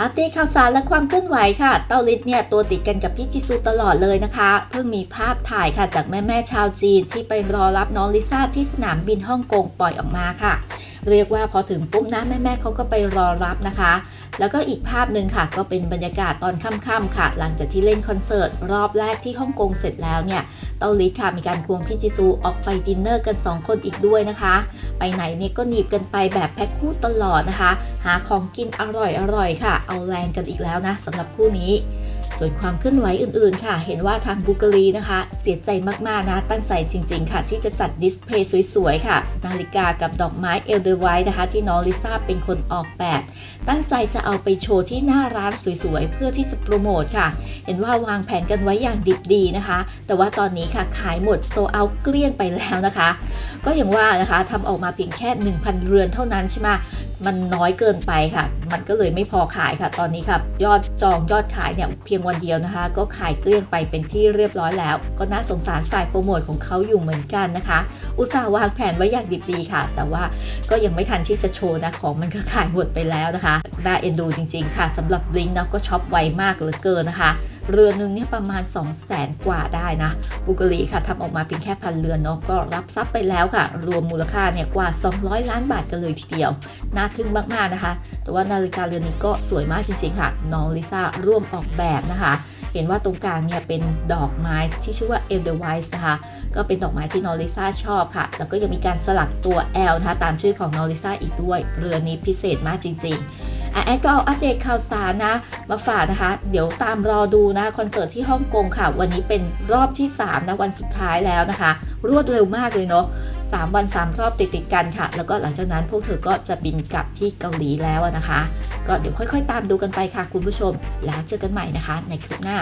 อัปเดตข่าวสารและความเคลื่อนไหวค่ะ เต้าลิศเนี่ยตัวติดกันกับพี่จิซูตลอดเลยนะคะ เพิ่งมีภาพถ่ายค่ะจากแม่แม่ชาวจีนที่ไปรอรับน้องลิซ่าที่สนามบินฮ่องกงปล่อยออกมาค่ะ เรียกว่าพอถึงปุ๊บนะแม่แม่ๆเขาก็ไปรอรับนะคะ แล้วก็อีกภาพหนึ่งค่ะ ก็เป็นบรรยากาศตอนค่ำๆค่ะ หลังจากที่เล่นคอนเสิร์ตรอบแรกที่ฮ่องกงเสร็จแล้วเนี่ยเต้าลิศค่ะมีการควงพี่จิซูออกไปดินเนอร์กัน 2 คนอีกด้วยนะคะ ไปไหนเนี่ยก็หนีบกันไปแบบแพ็คคู่ตลอดนะคะ หาของกินอร่อยๆค่ะ เอาแรงกันอีกแล้วนะสำหรับคู่นี้ส่วนความเคลื่อนไหวอื่นๆ ค่ะ เห็นว่าทางบูกรีนะคะ เสียใจมากๆนะ ตั้งใจจริงๆ ค่ะ ที่จะจัดดิสเพลย์สวยๆ ค่ะ นาฬิกากับดอกไม้เอลเดอร์ไว้นะคะที่น้องลิซ่าเป็นคนออกแบบ ตั้งใจจะเอาไปโชว์ที่หน้าร้านสวยๆ เพื่อที่จะโปรโมทค่ะ เห็นว่าวางแผนกันไว้อย่างดิบดีนะคะ แต่ว่าตอนนี้ค่ะขายหมดโซเอาเกลี้ยงไปแล้วนะคะ ก็อย่างว่านะคะทำออกมาเพียงแค่ 1,000 เรือนเท่านั้นใช่ไหม มันน้อยเกินไปค่ะ มันก็เลยไม่พอขายค่ะ ตอนนี้ค่ะยอดจองยอดขายเนี่ยเพียงวันเดียวนะคะ ก็ขายเกลี้ยงไปเป็นที่เรียบร้อยแล้ว ก็น่าสงสารฝ่ายโปรโมทของเขาอยู่เหมือนกันนะคะ อุตส่าห์วางแผนไว้อย่างดิบดีค่ะ แต่ว่าก็ยังไม่ทันที่จะโชว์นะของมันก็ขายหมดไปแล้วนะคะน่าเอ็นดูจริง ๆ ค่ะสำหรับบลิงก์นะก็ช็อปไวมากเหลือเกินนะคะ เรือนหนึงเนี่ยประมาณ 2 0 0แสนกว่าได้นะ บุกรีค่ะทำออกมาเพียงแค่พันเรือนเนาะก็รับทรัพย์ไปแล้วค่ะ รวมมูลค่าเนี่ยกว่า 200 ล้านบาทกันเลยทีเดียว น่าทึ่งมากๆนะคะ แต่ว่านาฬิกาเรือนนี้ก็สวยมากจริงๆค่ะ น้องลิซ่าร่วมออกแบบนะคะ เห็นว่าตรงกลางเนี่ยเป็นดอกไม้ที่ชื่อว่า e d e w i s e นะคะก็เป็นดอกไม้ที่นอริซ่าชอบค่ะ แล้วก็ยังมีการสลักตัว L นะคะตามชื่อของนอริซ่าอีกด้วย เรือนี้พิเศษมากจริง ๆ อะแอดก็เอาอัปเดตข่าวสารนะ มาฝากนะคะ เดี๋ยวตามรอดูนะคอนเสิร์ตที่ฮ่องกงค่ะ วันนี้เป็นรอบที่ 3 นะ วันสุดท้ายแล้วนะคะ รวดเร็วมากเลยเนาะ3 วัน 3 รอบติดติดกันค่ะ แล้วก็หลังจากนั้นพวกเธอก็จะบินกลับที่เกาหลีแล้วนะคะ ก็เดี๋ยวค่อยๆ ตามดูกันไปค่ะคุณผู้ชม แล้วเจอกันใหม่นะคะ ในคลิปหน้า